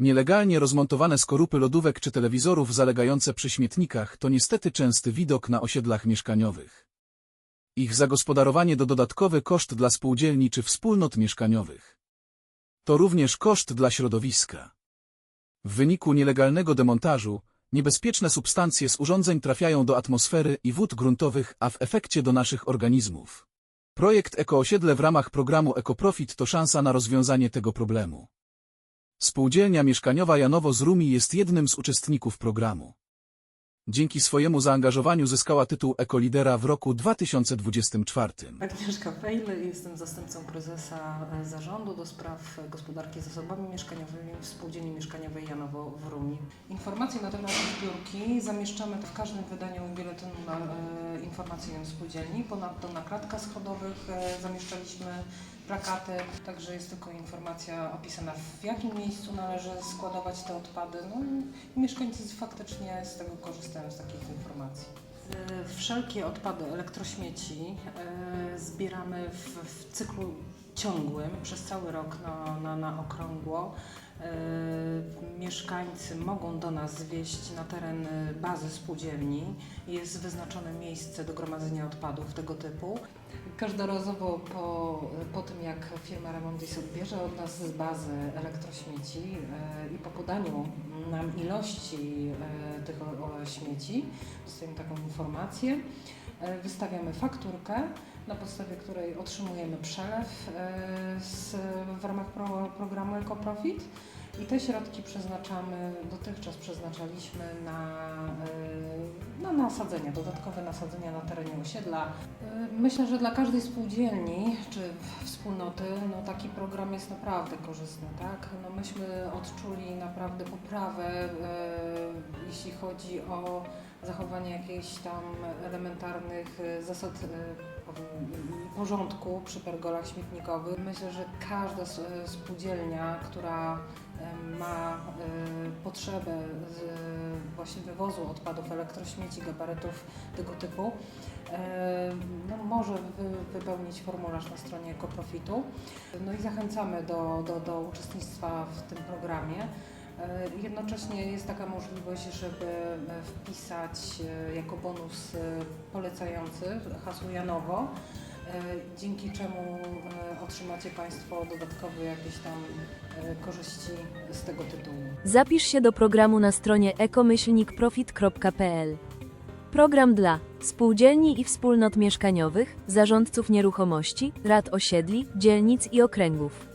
Nielegalnie rozmontowane skorupy lodówek czy telewizorów zalegające przy śmietnikach to niestety częsty widok na osiedlach mieszkaniowych. Ich zagospodarowanie to dodatkowy koszt dla spółdzielni czy wspólnot mieszkaniowych. To również koszt dla środowiska. W wyniku nielegalnego demontażu niebezpieczne substancje z urządzeń trafiają do atmosfery i wód gruntowych, a w efekcie do naszych organizmów. Projekt Ekoosiedle w ramach programu EcoProfit to szansa na rozwiązanie tego problemu. Spółdzielnia mieszkaniowa Janowo z Rumi jest jednym z uczestników programu. Dzięki swojemu zaangażowaniu zyskała tytuł ekolidera w roku 2024. Agnieszka Fejl, jestem zastępcą prezesa zarządu do spraw gospodarki zasobami mieszkaniowymi w Spółdzielni Mieszkaniowej Janowo w Rumi. Informacje na temat zbiórki zamieszczamy w każdym wydaniu biuletynu e, informacyjnym spółdzielni. Ponadto na klatkach schodowych e, zamieszczaliśmy plakaty, także jest tylko informacja opisana w jakim miejscu należy składować te odpady. No i mieszkańcy faktycznie z tego korzystają z takich informacji. E, Wszelkie odpady elektrośmieci e, zbieramy w, w cyklu ciągłym przez cały rok na, na, na okrągło. E, Mieszkańcy mogą do nas zwieść na teren e, bazy spółdzielni. Jest wyznaczone miejsce do gromadzenia odpadów tego typu. Każdorazowo po, po tym, jak firma Remondis odbierze od nas z bazy elektrośmieci e, i po podaniu nam ilości tych śmieci, dostajemy taką informację, wystawiamy fakturkę, na podstawie której otrzymujemy przelew e, z, w ramach pro, programu EcoProfit i te środki przeznaczamy, dotychczas przeznaczaliśmy na, e, na nasadzenia, dodatkowe nasadzenia na terenie osiedla. E, Myślę, że dla każdej spółdzielni czy wspólnoty no, taki program jest naprawdę korzystny. Tak? No, myśmy odczuli naprawdę poprawę, jeśli chodzi o zachowanie jakichś tam elementarnych e, zasad e, porządku przy pergolach śmietnikowych. Myślę, że każda e, spółdzielnia, która ma potrzebę właśnie wywozu odpadów elektrośmieci, gabarytów tego typu, no, może wy, wypełnić formularz na stronie EcoProfitu. No i zachęcamy do, do, do uczestnictwa w tym programie. E, Jednocześnie jest taka możliwość, żeby e, wpisać e, jako bonus polecający hasło Janowo, dzięki czemu otrzymacie Państwo dodatkowe jakieś tam korzyści z tego tytułu. Zapisz się do programu na stronie ekomyślnikprofit.pl. Program dla spółdzielni i wspólnot mieszkaniowych, zarządców nieruchomości, rad osiedli, dzielnic i okręgów.